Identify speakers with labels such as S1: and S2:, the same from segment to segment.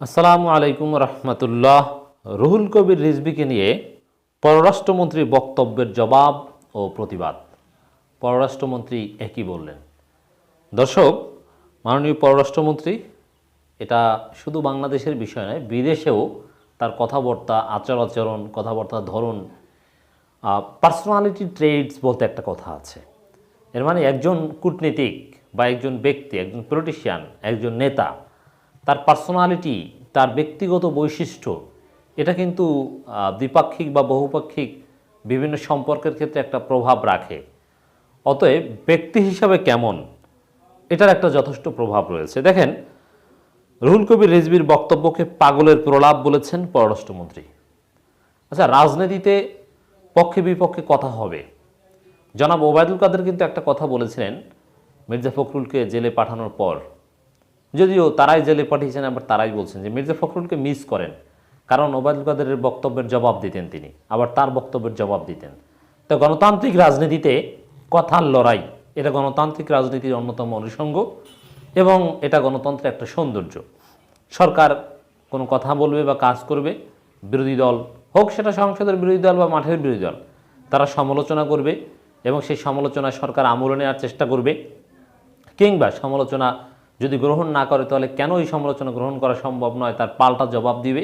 S1: আসসালামু আলাইকুম রহমতুল্লাহ। রুহুল কবির রিজবিকে নিয়ে পররাষ্ট্রমন্ত্রীর বক্তব্যের জবাব ও প্রতিবাদ। পররাষ্ট্রমন্ত্রী একই বললেন, দর্শক, মাননীয় পররাষ্ট্রমন্ত্রী, এটা শুধু বাংলাদেশের বিষয় নয়, বিদেশেও তার কথাবার্তা আচার আচরণ কথাবার্তার ধরন পার্সোনালিটি ট্রেডস বলতে একটা কথা আছে। এর মানে একজন কূটনীতিক বা একজন ব্যক্তি, একজন পলিটিশিয়ান একজন নেতা তার পার্সোনালিটি তার ব্যক্তিগত বৈশিষ্ট্য, এটা কিন্তু দ্বিপাক্ষিক বা বহুপাক্ষিক বিভিন্ন সম্পর্কের ক্ষেত্রে একটা প্রভাব রাখে। অতএব ব্যক্তি হিসাবে কেমন, এটার একটা যথেষ্ট প্রভাব রয়েছে। দেখেন, রুহুল কবির রিজবির বক্তব্যকে পাগলের প্রলাপ বলেছেন পররাষ্ট্রমন্ত্রী। আচ্ছা রাজনীতিতে পক্ষে বিপক্ষে কথা হবে। জনাব ওবায়দুল কাদের কিন্তু একটা কথা বলেছিলেন, মির্জা ফখরুলকে জেলে পাঠানোর পর। যদিও তারাই জেলে পাঠিয়েছেন, আবার তারাই বলছেন যে মির্জা ফখরুলকে মিস করেন। কারণ ওবায়দুল কাদেরের বক্তব্যের জবাব দিতেন তিনি, আবার তার বক্তব্যের জবাব দিতেন। তো গণতান্ত্রিক রাজনীতিতে কথার লড়াই, এটা গণতান্ত্রিক রাজনীতির অন্যতম অনুষঙ্গ এবং এটা গণতন্ত্রের একটা সৌন্দর্য। সরকার কোনো কথা বলবে বা কাজ করবে, বিরোধী দল হোক সেটা সংসদের বিরোধী দল বা মাঠের বিরোধী দল, তারা সমালোচনা করবে এবং সেই সমালোচনায় সরকার আমলে নেওয়ার চেষ্টা করবে, কিংবা সমালোচনা যদি গ্রহণ না করে, তাহলে কেন এই সমালোচনা গ্রহণ করা সম্ভব নয়? তার পাল্টা জবাব দিবে।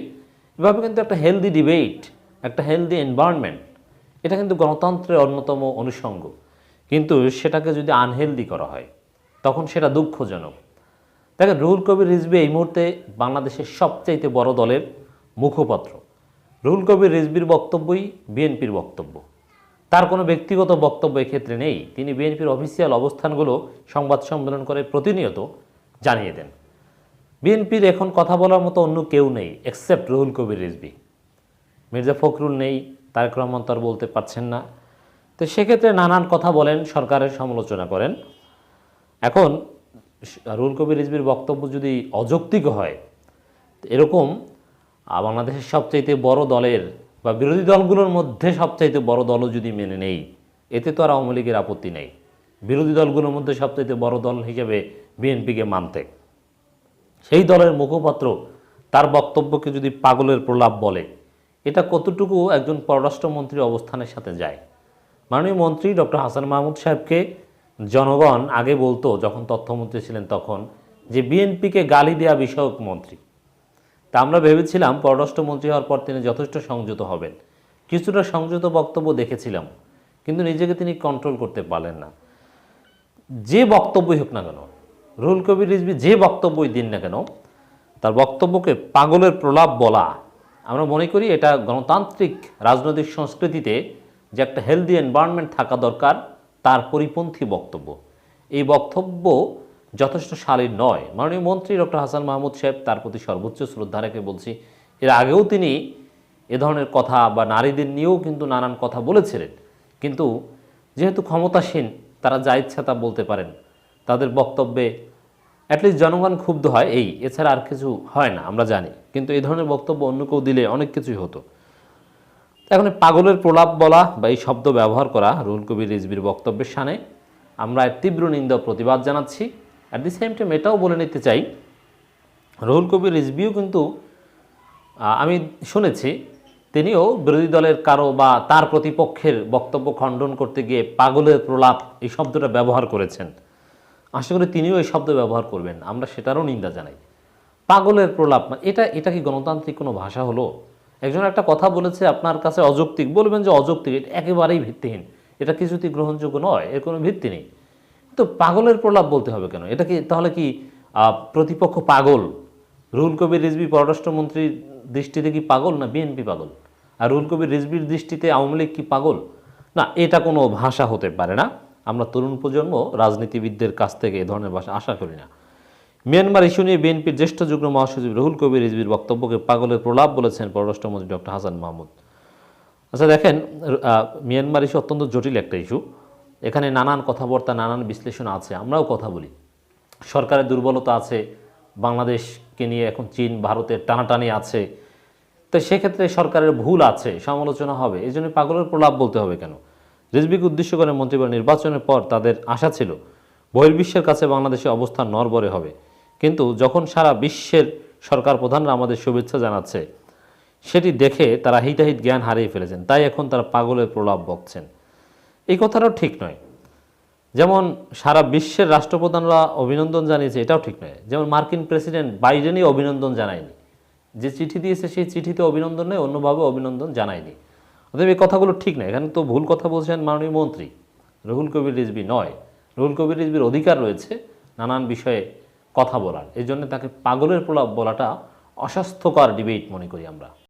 S1: এভাবে কিন্তু একটা হেলদি ডিবেট একটা হেলদি এনভায়রনমেন্ট এটা কিন্তু গণতন্ত্রের অন্যতম অনুষঙ্গ। কিন্তু সেটাকে যদি আনহেলদি করা হয়, তখন সেটা দুঃখজনক। দেখেন, রুহুল কবির রিজবি এই মুহূর্তে বাংলাদেশের সবচাইতে বড় দলের মুখপাত্র। রুহুল কবির রিজবির বক্তব্যই বিএনপির বক্তব্য। তার কোনো ব্যক্তিগত বক্তব্য এক্ষেত্রে নেই। তিনি বিএনপির অফিসিয়াল অবস্থানগুলো সংবাদ সম্মেলন করে প্রতিনিয়ত জানিয়ে দেন। বিএনপির এখন কথা বলার মতো অন্য কেউ নেই এক্সেপ্ট রুহুল কবির রিজবি মির্জা ফখরুল নেই, তারেক রহমান তো বলতে পারছেন না। তো সেক্ষেত্রে নানান কথা বলেন, সরকারের সমালোচনা করেন। এখন রুহুল কবির রিজবির বক্তব্য যদি অযৌক্তিক হয় এরকম বাংলাদেশের সবচাইতে বড় দলের বা বিরোধী দলগুলোর মধ্যে সবচাইতে বড় দলও যদি মেনে নেই, এতে তো আর আওয়ামী লীগের আপত্তি নেই। বিরোধী দলগুলোর মধ্যে সবচাইতে বড় দল হিসেবে বিএনপিকে মানতে। সেই দলের মুখপাত্র তার বক্তব্যকে যদি পাগলের প্রলাপ বলে, এটা কতটুকু একজন পররাষ্ট্রমন্ত্রীর অবস্থানের সাথে যায়? মাননীয় মন্ত্রী ডক্টর হাসান মাহমুদ সাহেবকে জনগণ আগে বলতো, যখন তথ্যমন্ত্রী ছিলেন তখন, যে বিএনপিকে গালি দেওয়া বিষয়ক মন্ত্রী। তা আমরা ভেবেছিলাম পররাষ্ট্রমন্ত্রী হওয়ার পর তিনি যথেষ্ট সংযত হবেন। কিছুটা সংযত বক্তব্য দেখেছিলাম, কিন্তু নিজেকে তিনি কন্ট্রোল করতে পারলেন না। যে বক্তব্যই হোক না কেন, রুহুল কবির রিজভি যে বক্তব্যই দিন না কেন, তার বক্তব্যকে পাগলের প্রলাপ বলা, আমরা মনে করি এটা গণতান্ত্রিক রাজনৈতিক সংস্কৃতিতে যে একটা হেলদি এনভায়রনমেন্ট থাকা দরকার, তার পরিপন্থী বক্তব্য। এই বক্তব্য যথেষ্ট শালীন নয়। মাননীয় মন্ত্রী ডক্টর হাসান মাহমুদ সাহেব তার প্রতি সর্বোচ্চ শ্রদ্ধা রেখে বলছি, এর আগেও তিনি এ ধরনের কথা বা নারীদের নিয়েও কিন্তু নানান কথা বলেছিলেন। কিন্তু যেহেতু ক্ষমতাসীন তারা যা ইচ্ছা তা বলতে পারেন। তাদের বক্তব্যে অ্যাটলিস্ট জনগণ ক্ষুব্ধ হয় এই, এছাড়া আর কিছু হয় না, আমরা জানি। কিন্তু এই ধরনের বক্তব্য অন্য কেউ দিলে অনেক কিছুই হতো। এখন পাগলের প্রলাপ বলা বা এই শব্দ ব্যবহার করা রুল কবির রিজবির বক্তব্যের সানে আমরা তীব্র নিন্দা প্রতিবাদ জানাচ্ছি। অ্যাট দি সেম টাইম এটাও বলে নিতে চাই, রুহুল কবির রিজবিও কিন্তু আমি শুনেছি তিনিও বিরোধী দলের কারও বা তার প্রতিপক্ষের বক্তব্য খণ্ডন করতে গিয়ে পাগলের প্রলাপ এই শব্দটা ব্যবহার করেছেন। আশা করি তিনিও এই শব্দ ব্যবহার করবেন, আমরা সেটারও নিন্দা জানাই। পাগলের প্রলাপ মানে এটা এটা কি গণতান্ত্রিক কোনো ভাষা হলো? একজন একটা কথা বলেছে আপনার কাছে অযৌক্তিক, বলবেন যে অযৌক্তিক, এটা একেবারেই ভিত্তিহীন। এটা কিছুতেই গ্রহণযোগ্য নয়? এর কোনো ভিত্তি নেই। তো পাগলের প্রলাপ বলতে হবে কেন? এটা কি, তাহলে কি প্রতিপক্ষ পাগল? রুহুল কবির রিজবি পররাষ্ট্রমন্ত্রীর দৃষ্টিতে কি পাগল না বিএনপি পাগল? আর রুহুল কবির রিজবির দৃষ্টিতে আওয়ামী লীগ কি পাগল? না, এটা কোনো ভাষা হতে পারে না। আমরা তরুণ প্রজন্ম, রাজনীতিবিদদের কাছ থেকে এ ধরনের ভাষা আশা করি না। মিয়ানমার ইস্যু নিয়ে বিএনপির জ্যেষ্ঠ যুগ্ম মহাসচিব রুহুল কবির রিজবির বক্তব্যকে পাগলের প্রলাপ বলেছেন পররাষ্ট্রমন্ত্রী ডক্টর হাসান মাহমুদ। আচ্ছা দেখেন মিয়ানমার ইস্যু অত্যন্ত জটিল একটা ইস্যু। এখানে নানান কথাবার্তা, নানান বিশ্লেষণ আছে, আমরাও কথা বলি। সরকারের দুর্বলতা আছে, বাংলাদেশকে নিয়ে এখন চীন, ভারতের টানাটানি আছে। তো সেক্ষেত্রে সরকারের ভুল আছে, সমালোচনা হবে। এই জন্য পাগলের প্রলাপ বলতে হবে কেন? রিজবিকে উদ্দেশ্য করে মন্ত্রীপরিষদ নির্বাচনের পর তাদের আশা ছিল, বহির্বিশ্বের কাছে বাংলাদেশের অবস্থান নরবরে হবে। কিন্তু যখন সারা বিশ্বের সরকার প্রধানরা আমাদের শুভেচ্ছা জানাচ্ছে, সেটি দেখে তারা হিতাহিত জ্ঞান হারিয়ে ফেলেছেন। তাই এখন তারা পাগলের প্রলাপ বকছেন। এই কথাটাও ঠিক নয়। যেমন সারা বিশ্বের রাষ্ট্রপ্রধানরা অভিনন্দন জানিয়েছে, এটাও ঠিক নয়। যেমন মার্কিন প্রেসিডেন্ট বাইডেনই অভিনন্দন জানায়নি। যে চিঠি দিয়েছে সেই চিঠিতে অভিনন্দন নেই, অন্যভাবে অভিনন্দন জানায়নি। অতএব এই কথাগুলো ঠিক নয় এখানে তো ভুল কথা বলছেন মাননীয় মন্ত্রী। রুহুল কবির রিজবি নয়। রুহুল কবির রিজবির অধিকার রয়েছে নানান বিষয়ে কথা বলার। এই জন্য তাকে পাগলের প্রলাপ বলাটা অস্বাস্থ্যকর ডিবেট মনে করি আমরা।